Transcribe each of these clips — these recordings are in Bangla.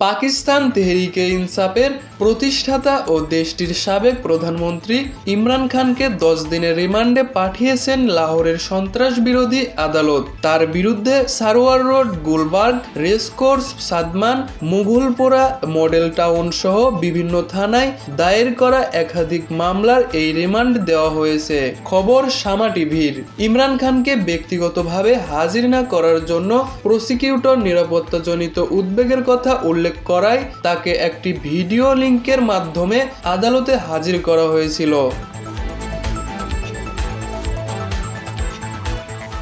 পাকিস্তান তেহরিকে ইনসাফের প্রতিষ্ঠাতা ও দেশটির সাবেক প্রধানমন্ত্রী ইমরান খানকে দশ দিনের রিমান্ডে পাঠিয়েছেন লাহোরের সন্ত্রাস বিরোধী আদালত। তার বিরুদ্ধে Sarwar road, Gulberg, racecourse, Shadman, Mughalpura, model town সহ বিভিন্ন থানায় দায়ের করা একাধিক মামলার এই রিমান্ড দেওয়া হয়েছে। খবর সামা টিভির। ইমরান খানকে ব্যক্তিগতভাবে হাজির না করার জন্য প্রসিকিউটর নিরাপত্তাজনিত উদ্বেগের কথা উল্লেখ করায় তাকে একটি ভিডিও লিঙ্কের মাধ্যমে আদালতে হাজির করা হয়েছিল।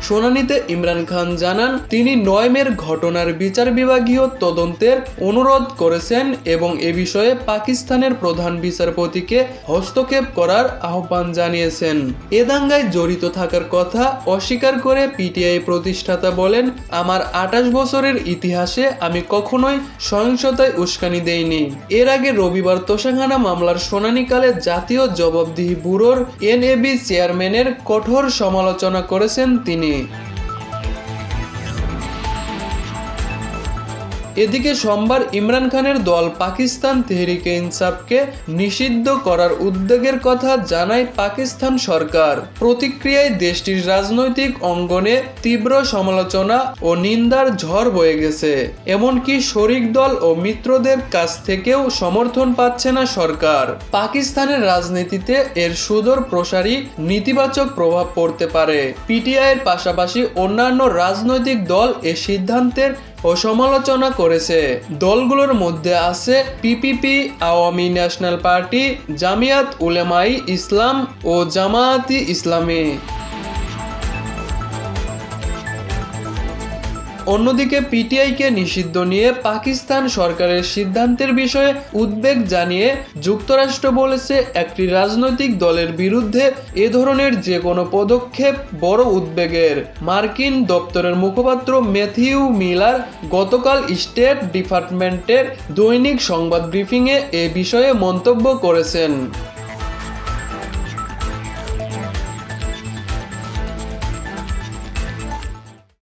শুনানিতে ইমরান খান জানান, তিনি নয় মের ঘটনার বিচার বিভাগীয় তদন্তের অনুরোধ করেছেন এবং এ বিষয়ে পাকিস্তানের প্রধান বিচারপতিকে হস্তক্ষেপ করার আহ্বান জানিয়েছেন। এ দাঙ্গায় জড়িত থাকার কথা অস্বীকার করে পিটিআই প্রতিষ্ঠাতা বলেন, আমার আঠাশ বছরের ইতিহাসে আমি কখনোই সহিংসতায় উস্কানি দেইনি। এর আগে রবিবার তোষাখানা মামলার শুনানিকালে জাতীয় জবাবদিহি ব্যুরোর এনএবি চেয়ারম্যানের কঠোর সমালোচনা করেছেন তিনি। me. এদিকে সোমবার ইমরান খানের দল পাকিস্তান তেহরিকে ইনসাফকে নিষিদ্ধ করার উদ্যোগের কথা জানায় পাকিস্তান সরকার। প্রতিক্রিয়ায় দেশটির রাজনৈতিক অঙ্গনে তীব্র সমালোচনা ও নিন্দার ঝড় বয়ে গেছে। এমনকি শরিক দল ও মিত্রদের কাছ থেকেও সমর্থন পাচ্ছে না সরকার। পাকিস্তানের রাজনীতিতে এর সুদূর প্রসারী নেতিবাচক প্রভাব পড়তে পারে। পিটিআই এর পাশাপাশি অন্যান্য রাজনৈতিক দল এ সিদ্ধান্তের ও সমালোচনা করেছে। দলগুলোর মধ্যে আছে PPP Awami national party, Jamiat Ulemai Islam ও জামায়াতি ইসলামী। অন্যদিকে পিটিআইকে নিষিদ্ধ নিয়ে পাকিস্তান সরকারের সিদ্ধান্তের বিষয়ে উদ্বেগ জানিয়ে যুক্তরাষ্ট্র বলেছে, একটি রাজনৈতিক দলের বিরুদ্ধে এ ধরনের যে কোনো পদক্ষেপ বড় উদ্বেগের। মার্কিন দপ্তরের মুখপাত্র ম্যাথিউ মিলার গতকাল স্টেট ডিপার্টমেন্টের দৈনিক সংবাদ ব্রিফিংয়ে এ বিষয়ে মন্তব্য করেছেন।